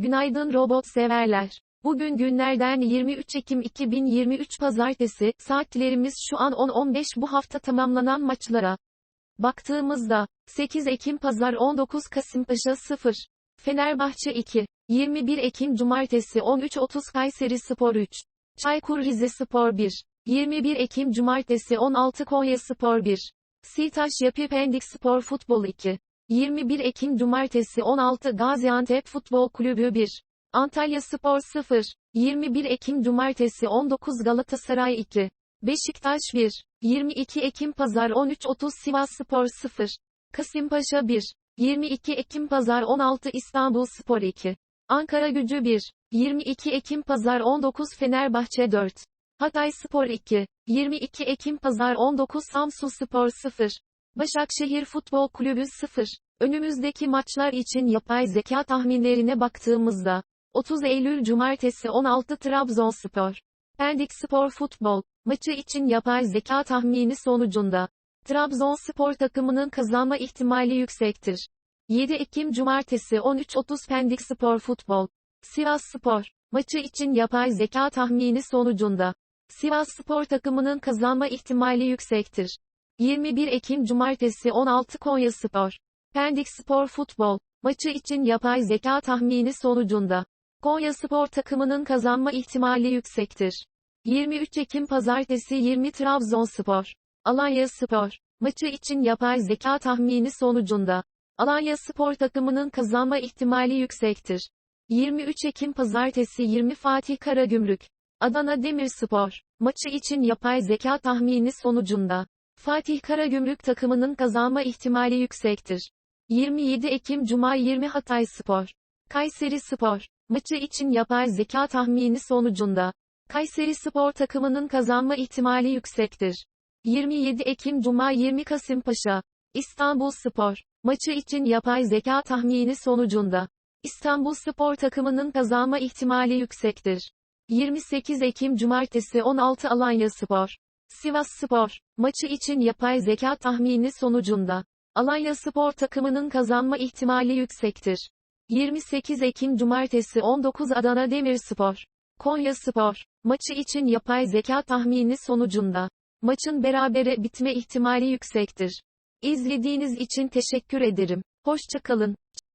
Günaydın robot severler. Bugün günlerden 23 Ekim 2023 Pazartesi, saatlerimiz şu an 10.15 bu hafta tamamlanan maçlara. Baktığımızda, 8 Ekim Pazar 19 Kasımpaşa 0. Fenerbahçe 2. 21 Ekim Cumartesi 13.30 Kayseri Spor 3. Çaykur Rizespor 1. 21 Ekim Cumartesi 16 Konya Spor 1. Sitaş Yapı Pendik Spor Futbol 2. 21 Ekim Cumartesi 16 Gaziantep Futbol Kulübü 1. Antalya Spor 0. 21 Ekim Cumartesi 19 Galatasaray 2. Beşiktaş 1. 22 Ekim Pazar 13.30 Sivas Spor 0. Kasımpaşa 1. 22 Ekim Pazar 16 İstanbul Spor 2. Ankara Gücü 1. 22 Ekim Pazar 19 Fenerbahçe 4. Hatay Spor 2. 22 Ekim Pazar 19 Samsun Spor 0. Başakşehir Futbol Kulübü 0. Önümüzdeki maçlar için yapay zeka tahminlerine baktığımızda, 30 Eylül Cumartesi 16 Trabzonspor. Pendik Spor Futbol, maçı için yapay zeka tahmini sonucunda, Trabzonspor takımının kazanma ihtimali yüksektir. 7 Ekim Cumartesi 13.30 Pendik Spor Futbol. Sivas Spor, maçı için yapay zeka tahmini sonucunda, Sivas Spor takımının kazanma ihtimali yüksektir. 21 Ekim Cumartesi 16 Konya Spor. Pendik Spor Futbol, maçı için yapay zeka tahmini sonucunda, Konya Spor takımının kazanma ihtimali yüksektir. 23 Ekim Pazartesi 20 Trabzonspor. Alanya Spor, maçı için yapay zeka tahmini sonucunda, Alanya Spor takımının kazanma ihtimali yüksektir. 23 Ekim Pazartesi 20 Fatih Karagümrük. Adana Demirspor, maçı için yapay zeka tahmini sonucunda, Fatih Karagümrük takımının kazanma ihtimali yüksektir. 27 Ekim Cuma 20 Hatay Spor. Kayseri Spor, maçı için yapay zeka tahmini sonucunda, Kayseri Spor takımının kazanma ihtimali yüksektir. 27 Ekim Cuma 20 Kasımpaşa. İstanbul Spor, maçı için yapay zeka tahmini sonucunda, İstanbul Spor takımının kazanma ihtimali yüksektir. 28 Ekim Cumartesi 16 Alanya Spor. Sivas Spor, maçı için yapay zeka tahmini sonucunda, Alanya Spor takımının kazanma ihtimali yüksektir. 28 Ekim Cumartesi 19 Adana Demirspor. Konya Spor, maçı için yapay zeka tahmini sonucunda, maçın berabere bitme ihtimali yüksektir. İzlediğiniz için teşekkür ederim. Hoşçakalın.